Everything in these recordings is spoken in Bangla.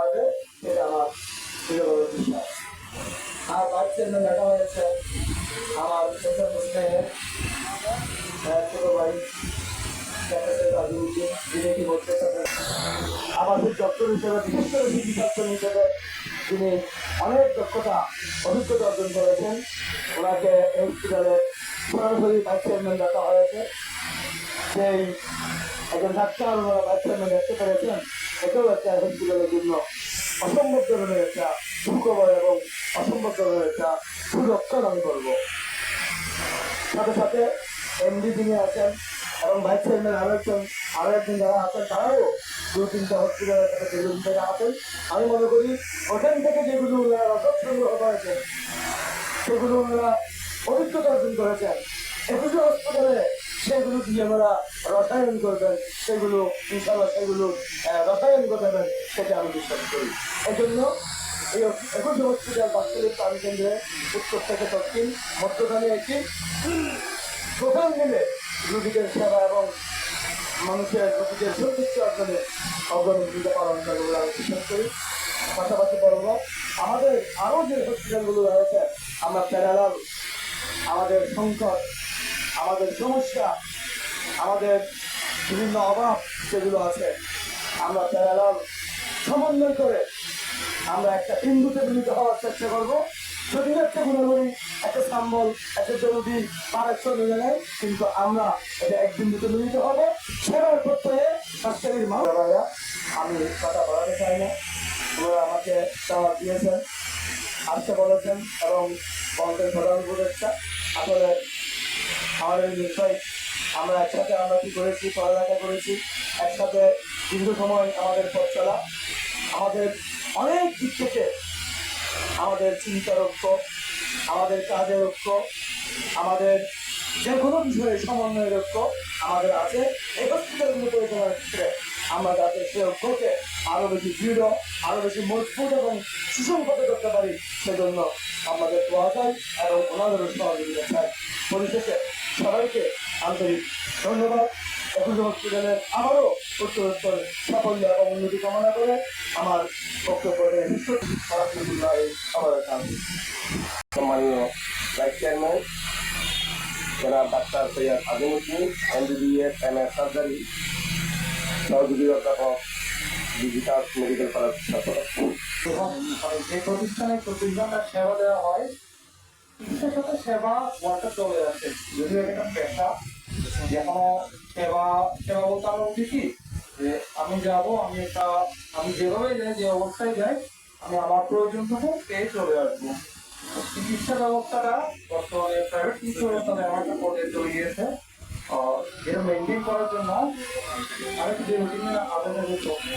হবে সেটা আমার দৃঢ়ভাবে বিশ্বাস আর বাচ্চার দেখা হয়েছে আমার ছোট আহ, ছোট পারেন আমাদের ডক্টর হিসেবে বিশেষ করে ডক্টর হিসেবে তিনি অনেক দক্ষতা অভিজ্ঞতা অর্জন করেছেন। ওনাকে এই হসপিটালে সরাসরি ভাইস চেয়ারম্যান ডাকা হয়েছে। সেই একজন ডাক্তার ওনারা ভাইস চেয়ারম্যান দেখতে পেরেছেন। এটাও একটা হসপিটালের জন্য অসম্ভব ধরনের একটা সুখবর এবং অসম্ভব ধরনের একটা সুরক্ষা আমি করব। সাথে সাথে এমডি যিনি আছেন এবং ভাইস চেয়ারম্যান আরও একজন আরও একজন যারা আছেন, তারাও দু তিনটা হসপিটালের সাথে যেগুলো থেকে আছেন। আমি মনে করি ওখান থেকে যেগুলো ওনারা রসদ সংগ্রহ করেছেন, সেগুলো ওনারা অভিজ্ঞতা অর্জন করেছেন। একুশে হসপিটালে সেগুলো দিয়ে আমরা রসায়ন করবেন? সেগুলো ইনশাল্লাহ সেগুলো রসায়ন করবেন সেটা আমি বিশ্বাস করি। এজন্য এই একুশে হসপিটাল বাস্তবিক প্রাণ কেন্দ্রে উত্তর থেকে দক্ষিণ, মধ্যখানে একটি প্রধান মিলে রোগীদের সেবা এবং মানুষের রোগীদের সন্তুষ্টি অর্জনে অগ্রণী ভূমিকা পালন করে বলে আমি বিশ্বাস করি। পাশাপাশি বলব, আমাদের আরও যে হসপিটালগুলো রয়েছে, আমরা প্যারালাল, আমাদের সংকট আমাদের সমস্যা, আমাদের বিভিন্ন অভাব যেগুলো আছে। আমরা প্যারালাল সমন্বয় করে আমরা একটা বিন্দুতে মিলিত হওয়ার চেষ্টা করব। যদি একটা গুণাগুণি একটা সাম্বল, একটা জরুরি একটা মিলে কিন্তু আমরা এটা এক বিন্দুতে মিলিত হব। সেবার প্রত্যয়ে স্বাস্থ্যের মা বাবারা আমি কথা বলাতে চাই না। ওনারা আমাকে দাওয়াত দিয়েছেন আসতে বলেছেন এবং বন্ধের প্রধান উপদেষ্টা। আসলে আমাদের বিষয় আমরা একসাথে আমরা কি করেছি, পড়ালেখা করেছি, একসাথে দীর্ঘ সময় আমাদের পথ চলা। আমাদের অনেক দিক থেকে আমাদের চিন্তার ঐক্য, আমাদের কাজের ঐক্য, আমাদের যে কোনো বিষয়ে সমন্বয়ের ঐক্য আমাদের আছে। এই হসপিটালগুলো পরিচালনার ক্ষেত্রে আমরা যাতে সে ঐক্যকে আরও বেশি দৃঢ়, আরও বেশি মজবুত এবং সুসংহত করতে পারি, সেজন্য আমাদের দোয়া চাই এবং ওনাদেরও সহযোগিতা চাই। পরিশেষে সবাইকে আন্তরিক ধন্যবাদ। একুশে হসপিটালের আবারও উত্তরোত্তর সাফল্য এবং উন্নতি কামনা করে আমার বক্তব্য আমার সম্মানীয় ভাইস চেয়ারম্যান, জনাব doctor Syed Azimuddin, MBBS M S surgery সহযোগী অধ্যাপক ডিজিটাল মেডিকেল কলেজ ছাত্র এবং যে প্রতিষ্ঠানে চব্বিশ ঘণ্টা সেবা দেওয়া হয় চিকিৎসার সাথে সেবা ওয়ার্কার চলে যাচ্ছে যদিও একটা পেশা যেকোনো সেবা সেবা বলতে আমার উচিত যে আমি যাব আমি একটা আমি যেভাবে যাই যে অবস্থায় যাই আমি আমার প্রয়োজনটুকু পেয়ে চলে আসব চিকিৎসা ব্যবস্থাটা বর্তমানে প্রাইভেট চিকিৎসা ব্যবস্থা এমন একটা পর্যায়ে চলে গিয়েছে যেটা মেনটেন করার জন্য আরেকটু যে রুটিনে আবেদন করতে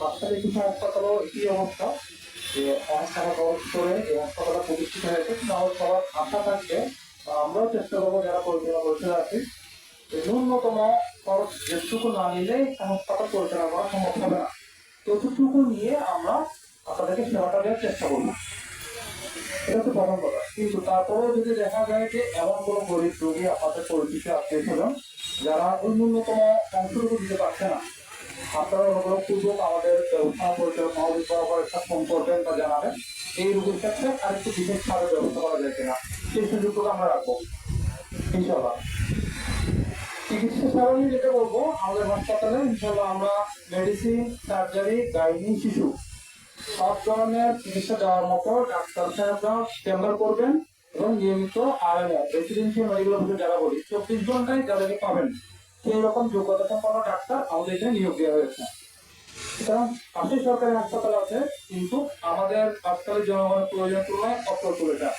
বাচ্চাদের হাসপাতালও একই অবস্থা, যে অনেক টাকা করে এই হাসপাতালটা প্রতিষ্ঠিত হয়েছে কিন্তু সবার আশা থাকবে আমরাও চেষ্টা করব যারা পরিচালনা করতে আছি ন্যূনতম খরচ যেটুকু না নিলে হাসপাতাল পরিচালনা করা সম্ভব হবে না। ততটুকু নিয়ে আমরা আপনাদেরকে সেবাটা দেওয়ার চেষ্টা করব। এটা তো প্রথম কথা। কিন্তু তারপরেও যদি দেখা যায় যে এমন কোনো গরিব রোগী আপনাদের পরিচিত আত্মীয় স্বজন যারা ওই ন্যূনতম অংশটুকু দিতে পারছে না, আপনারা অনুগ্রহপূর্বক আমাদের ব্যবস্থা পরিচালক মহাবিদ্যালয় ফোন করবেন বা জানাবেন। এই রোগীর ক্ষেত্রে আরেকটু বিশেষ ভাবে ব্যবস্থা করা যায় কিনা, সেই সুযোগটুকু আমরা রাখব। ইনশাল্লাহ চিকিৎসা সেবা যেটা বলব, আমাদের হাসপাতালে ইনশাল্লাহ আমরা মেডিসিন সার্জারি গাইনি শিশু, সব ধরনের চিকিৎসা দেওয়ার মতো ডাক্তার সাহেবরা চেম্বার করবেন এবং নিয়মিত আরএমও রেসিডেন্সিয়াল মেডিকেল অফিসে যারা বলি চব্বিশ ঘন্টায় যাদেরকে পাবেন সেই রকম যোগ্যতা সম্পন্ন ডাক্তার আমাদের এখানে নিয়োগ দেওয়া হয়েছে। সুতরাং পাশে সরকারি হাসপাতাল আছে, কিন্তু আমাদের হাসপাতালের জনগণের প্রয়োজন তুলনায় অপ্রতুল এটা।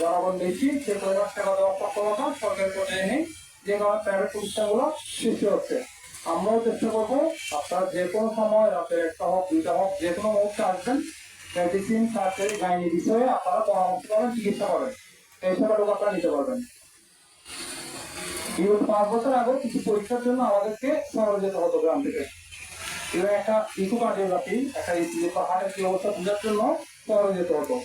জনগণ বেশি, সে পরিমাণ সেবা দেওয়ার সক্ষমতা সরকারি পর্যায়ে নেই। যে কারণে প্রাইভেট প্রতিষ্ঠানগুলো সৃষ্টি হচ্ছে। আমরাও চেষ্টা করব, আপনারা যে কোনো সময় রাতের একটা হোক, দুইটা হোক, যে কোনো মুহূর্তে আসবেন। মেডিসিন সার্জারি গাইনি বিষয়ে আপনারা পরামর্শ পাবেন চিকিৎসা করেন। এই সেবাটুকু আপনারা নিতে পারবেন। বিগত পাঁচ বছর আগে কিছু পরীক্ষার জন্য আমাদেরকে শহরে যেতে হতো গ্রাম থেকে। এবং একটা ইকো কার্ডিওগ্রাফি একটা পাহাড়ের কি অবস্থা বোঝার জন্য শহরে যেতে হতো।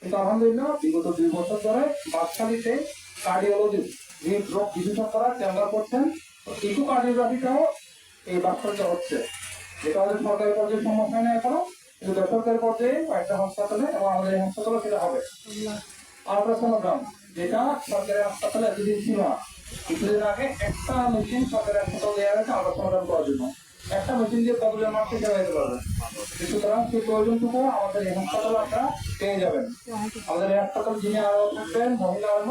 কিন্তু আলহামদুলিল্লাহ, বিগত দুই বছর ধরে বাসখালীতে কার্ডিওলজি হৃদ রোগ বিশেষজ্ঞরা চেম্বার করছেন ইকো কার্ডিওগ্রাফিটাও এই বাসখালীতে হচ্ছে। যেটা আমাদের সরকারি পর্যায়ে সম্ভব হয় না এখনও, কিন্তু বেসরকারি পর্যায়ে কয়েকটা হাসপাতালে এবং আমাদের এই হাসপাতালে সেটা হবে। আলট্রাসোনোগ্রাম, যেটা সরকারি হাসপাতালে এতদিন ছিল না। কিছুদিন আগে একটা মেশিন সরকারি হাসপাতাল দেওয়া হয়েছে আলট্রাসোনোগ্রাম করার জন্য। একটা মেশিন দিয়ে কতজন মানুষকে সেবা দিতে পারবে সুতরাং সেই প্রয়োজনটুকু আমাদের এই হাসপাতালে আপনারা পেয়ে যাবেন। আমাদের এই হাসপাতাল যিনি আরও থাকবেন, মহিলা আর্ম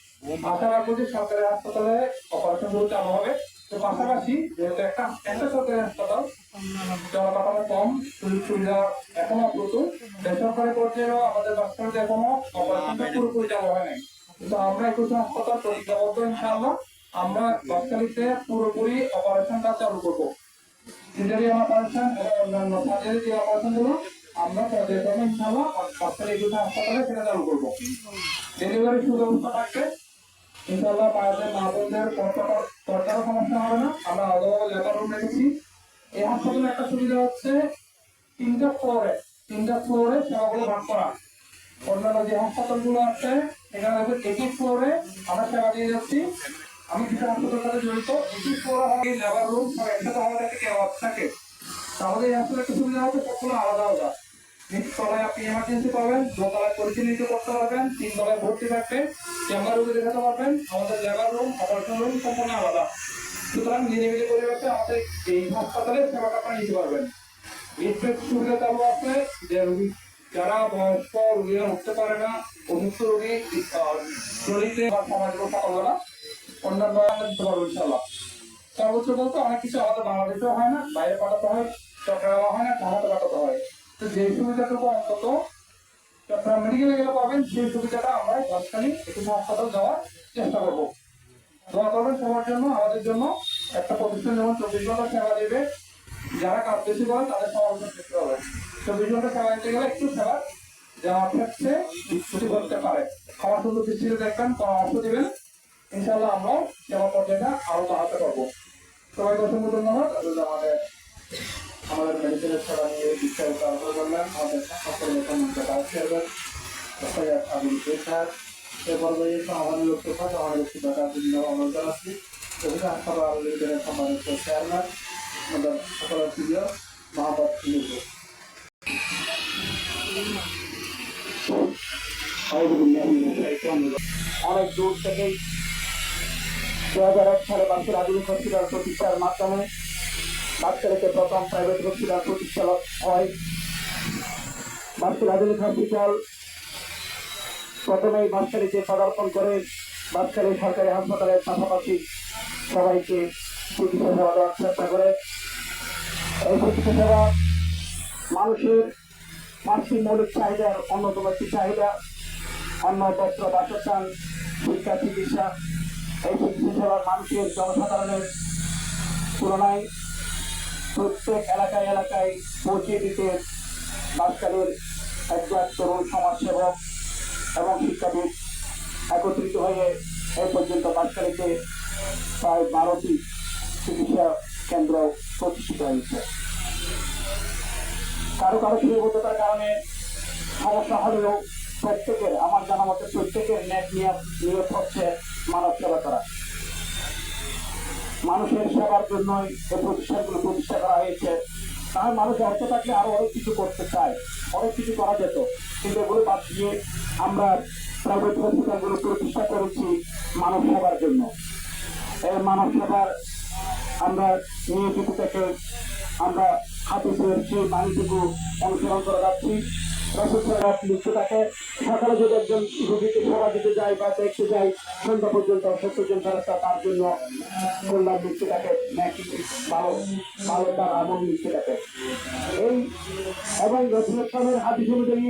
আশা রাখব যে সরকারি হাসপাতালে অপারেশনগুলো চালু হবে। তো পাশাপাশি যেহেতু একটা একটা সরকারি হাসপাতাল জনকাঠামো কম সুযোগ সুবিধা এখনও প্রচুর বেসরকারি পর্যায়েও আমাদের বাচ্চাদের এখনও অপারেশনটা পুরোপুরি চালু হয় নাই। কিন্তু আমরা একুশে হাসপাতাল প্রতিজ্ঞাবদ্ধ, ইনশাআল্লাহ আমরা বাচ্চালিতে পুরোপুরি অপারেশনটা চালু করব। সিজারিয়ান অপারেশন এবং অন্যান্য সার্জারি যে অপারেশনগুলো, আমরা পর্যায়ক্রমে ইনশাআল্লাহ বাচ্চার একুশে হাসপাতালে সেটা চালু করব। ডেলিভারি সুব্যবস্থা থাকবে। ইনশাআল্লাহ মায়েদের মা বোনদের পর্দারও সমস্যা হবে না? আমরা আলাদাভাবে লেবার রুম রেখেছি। এই হাসপাতালে একটা সুবিধা হচ্ছে, তিনটা ফ্লোরে তিনটা ফ্লোরে সেবাগুলো ভাগ করা। অন্যান্য যে হাসপাতালগুলো আছে, এখানে দেখবেন একই ফ্লোরে আমরা সেবা দিয়ে যাচ্ছি। আমি কিছু হাসপাতালের সাথে জড়িত। একই ফ্লোরে হবে লেবার রুম সব একসাথে থেকে আওয়াজ থাকে। তো আমাদের এই হাসপাতালে একটা সুবিধা হচ্ছে, সবগুলো আলাদা আলাদা। নিচতলায় আপনি এমার্জেন্সি পাবেন করতে পারবেন, তিন তলায় ভর্তি থাকবে দেখাতে পারবেন, আমাদের রুম রুম আলাদা। সুতরাং আমাদের এই হাসপাতালে সেবাটা নিতে পারবেন। সুবিধা আছে, যে রুগী যারা বয়স্ক উঠতে পারে না রোগী অনেক কিছু আমাদের বাংলাদেশেও হয় না, বাইরে পাঠাতে হয় চট্টগ্রামে হয় না, ঢাকাতে পাঠাতে হয়। যে সুবিধাটুকু অন্তত চট্টগ্রাম মেডিকেলে গেলে পাবেন, সেই সুবিধাটা আমরা দশখানি একটু হাসপাতাল যাওয়ার চেষ্টা করব। দোয়া করবেন সবার জন্য, আমাদের জন্য। একটা প্রতিষ্ঠান যেমন চব্বিশ ঘণ্টা সেবা দেবে, যারা কাজ বেশি করে তাদের সমালোচনা করতে হবে। চব্বিশ ঘণ্টা সেবা দিতে গেলে একটু সেবা দেওয়ার ক্ষেত্রে বিচ্যুতি করতে পারে। খাওয়া সুন্দর দৃষ্টিতে দেখবেন, পরামর্শ দিবেন। ইনশাল্লাহ আমরা সেবা পর্যায়টা আরও বাড়াতে পারব। সবাইকে অসংখ্য ধন্যবাদ। আমাদের আমাদের মেডিকেলের সেবা নিয়ে বিস্তারিত আলোচনা করলেন আমাদের সকলের সম্মানিত কাজ করবেন আগুন পেশার এ পর্যায়ে আমাদের লক্ষ্য আমাদের ব্যক্তিগত বিভিন্ন অনুরোধ জানাচ্ছি বিভিন্ন হাসপাতাল আলোচনের সম্মানিত চেয়ারম্যান আমাদের সকলের প্রিয় নিয়োগ অনেক দূর থেকেই দু হাজার এক সালে বাচ্চার আধুনিক হসপিটাল প্রতিষ্ঠার মাধ্যমে বাচ্চাদেরকে প্রথম প্রাইভেট হসপিটাল প্রতিষ্ঠা হয়। বাচ্চার আধুনিক হসপিটাল প্রথমেই বাচ্চারিতে পদার্পণ করে বাচ্চারি সরকারি হাসপাতালের পাশাপাশি সবাইকে চিকিৎসা সেবা দেওয়ার চেষ্টা করে। এই চিকিৎসা সেবা মানুষের পাঁচটি মৌলিক চাহিদার অন্যতম একটি চাহিদা। অন্ন বস্ত্র বাসস্থান, শিক্ষা, চিকিৎসা, এই চিকিৎসা সেবা মানুষের জনসাধারণের তুলনায় প্রত্যেক এলাকায় এলাকায় পৌঁছে দিতে বাসকালের একজন তরুণ সমাজসেবক এবং শিক্ষাবিদ একত্রিত হয়ে এই পর্যন্ত বাসকালীতে প্রায় বারোটি চিকিৎসা কেন্দ্র প্রতিষ্ঠিত হয়েছে। কারও কারও সীমাবদ্ধতার কারণে সমস্যা হলেও প্রত্যেকের, আমার জানা মতে প্রত্যেকের ন্যাক নিয়োগ নিয়োগ হচ্ছে মানব সেবা করা। মানুষের সেবার জন্যই এই প্রতিষ্ঠানগুলো প্রতিষ্ঠা করা হয়েছে তাহলে মানুষ অর্থ থাকলে আরও অনেক কিছু করতে চায়, অনেক কিছু করা যেত। কিন্তু এগুলো বাদ দিয়ে আমরা প্রাইভেট হসপিটালগুলো প্রতিষ্ঠা করেছি মানব সেবার জন্য। এই মানব সেবার আমরা নিয়োজিত থেকে আমরা হাতে সেই বাণীটুকু অনুসরণ করে যাচ্ছি। যদি একজন যায় বা দেখতে পর্যন্ত ফেরস্তা তার জন্য থাকে নাকি থাকে এই এবং অনুযায়ী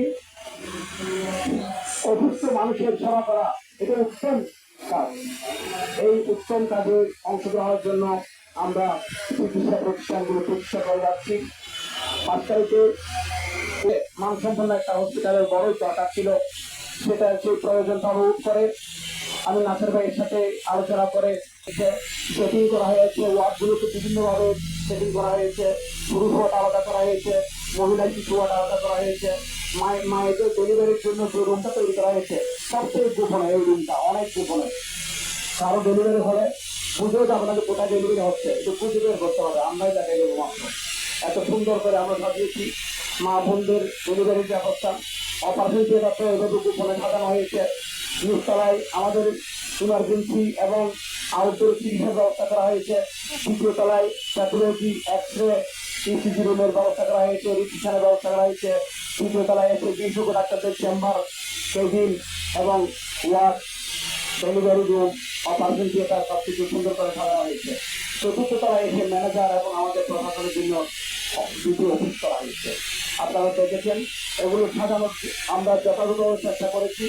অসুস্থ মানুষের সেবা করা এটা উত্তম কাজ এই উত্তম কাজে অংশগ্রহণের জন্য আমরা চিকিৎসা প্রতিষ্ঠানগুলো প্রতিষ্ঠা করে বাচ্চাইতে মানসম্পন্ন একটা হসপিটালের বড়ই দরকার ছিল। সেটা সেই প্রয়োজনটা অনুভব করে আমি নাসের ভাইয়ের সাথে আলোচনা করে সেটিং করা হয়েছে, ওয়ার্ডগুলোকে বিভিন্নভাবে সেটিং করা হয়েছে পুরুষ ওয়ার্ড আলাদা করা হয়েছে, মহিলা শিশু ওয়ার্ড আলাদা করা হয়েছে, মায়ের মায়েদের ডেলিভারির জন্য যে রুমটা তৈরি করা হয়েছে, সবচেয়ে গোপনে এই রুমটা অনেক গোপনে। কারও ডেলিভারি হলে বুঝেও না যে কোথায় ডেলিভারি হচ্ছে। একটু খুঁজে বের করতে হবে, আমরাই দেখাই দেবো মাত্র। এত সুন্দর করে আমরা সাজিয়েছি। মা বোনদের ডেলিভারির ব্যবস্থা অপারেশন থিয়েটারটা এভাবে গোপনে সাজানো হয়েছে নিচতলায় আমাদের ইমার্জেন্সি এবং আউটডোর চিকিৎসার ব্যবস্থা করা হয়েছে। দ্বিতীয় তলায় প্যাথোলজি এক্স রে ইসিজি রুমের ব্যবস্থা করা হয়েছে রিসিপশনের ব্যবস্থা করা হয়েছে। তৃতীয় তলায় এসে বিশেষজ্ঞ ডাক্তারদের চেম্বার, কেবিন এবং ward, delivery room, operation theatre সব কিছু সুন্দর করে সাজানো হয়েছে। চতুর্থ তলায় এসে ম্যানেজার এবং আমাদের প্রশাসনের জন্য আপনারা দেখেছেন এগুলো সাজানোর আমরা যথাযথ চেষ্টা করেছি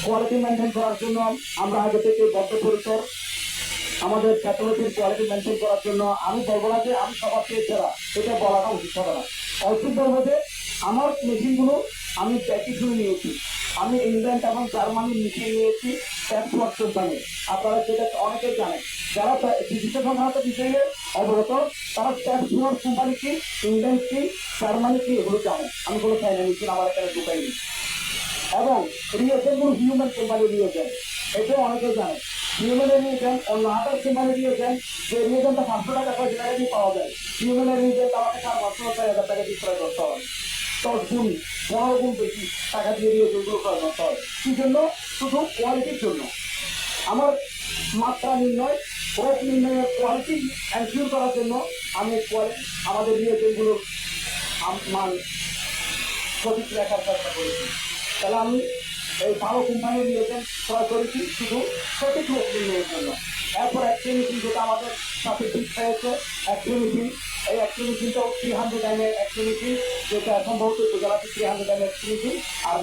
কোয়ালিটি মেনটেন করার জন্য আমরা আগে থেকে বদ্ধপরিকর আমাদের প্যাথোলজির কোয়ালিটি মেনটেন করার জন্য আমি বলব না যে আমি সবার চেয়ে সেরা এটা বলাটা উচিত হবে না অল্প বলব আমার মেশিনগুলো আমি প্যাকেজ শুনে নিয়েছি আমি ইংল্যান্ড এবং জার্মানি মিশিয়ে নিয়েছি ট্যাক্স ওয়ার্কসের দামে আপনারা সেটা অনেকেই জানেন। যারা চিকিৎসা সংক্রান্ত বিষয়ে অবগত, তারা ট্যাক্স ওয়ার্ক কোম্পানি কি ইংল্যান্ড কি জার্মানি কি এগুলো জানে। আমি কোনো চাইনা মেশিন আমার এখানে ঢুকাইনি এবং রিয়েজেন্টগুলো হিউম্যান কোম্পানি রিয়েজেন্ট এটাও অনেকে জানে। হিউম্যানের রিয়েজেন্ট অন্য আদার কোম্পানি রিয়েজেন্ট যে রিয়েজেন্টটা পাঁচশো টাকা করে দিয়ে পাওয়া যায়। হিউম্যানের রিয়েজেন্ট আমাকে চার পাঁচশো হাজার টাকা দিয়ে করতে হয় দশ গুণ বেশি টাকা দিয়ে রিয়েজেন্টগুলো ক্রয় করতে হয়। কি জন্য? শুধু কোয়ালিটির জন্য। আমার মাত্রা নির্ণয় রোগ নির্ণয়ের কোয়ালিটি এনশিওর করার জন্য আমি আমাদের রিয়েজেন্টগুলোর আম- মান সঠিক রাখার চেষ্টা করেছি। তাহলে আমি এই ভালো কোম্পানি নিয়েছেন ক্রয় করেছি শুধু সঠিক রোগ নির্ণয়ের জন্য। এরপর একটি যেটা আমাদের থ্রি হান্ড্রেড যেটা থ্রি আর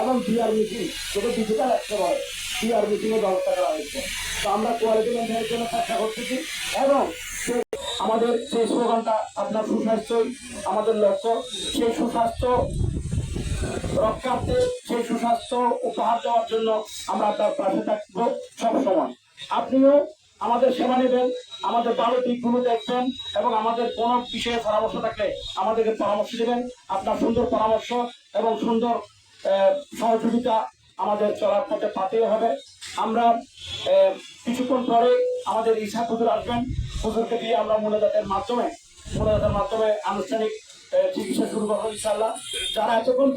এবং বিআর মেশিন যেটা বিআর মেশিনের ব্যবস্থা করা তো আমরা জন্য চেষ্টা করতেছি, এবং আমাদের সেই স্লোগানটা, আপনার সুস্বাস্থ্যই আমাদের লক্ষ্য, সেই সুস্বাস্থ্য রক্ষার্থে, সেই সুস্বাস্থ্য উপহার দেওয়ার জন্য আমরা আপনার পাশে থাকব সবসময়। আপনিও আমাদের সেবা নেবেন, আমাদের ভালো দিকগুলো দেখবেন এবং আমাদের কোনো বিষয়ে পরামর্শ থাকলে আমাদেরকে পরামর্শ দেবেন। আপনার সুন্দর পরামর্শ এবং সুন্দর সহযোগিতা আমাদের চলার পথে পাতেই হবে। আমরা কিছুক্ষণ পরে আমাদের ইসা পুজোর আসবেন। হুজুরকে দিয়ে আমরা মোনাজাতের মাধ্যমে মোনাজাতের মাধ্যমে আনুষ্ঠানিক চিকিৎসা শুরু করব ইনশাল্লাহ যারা এতক্ষণ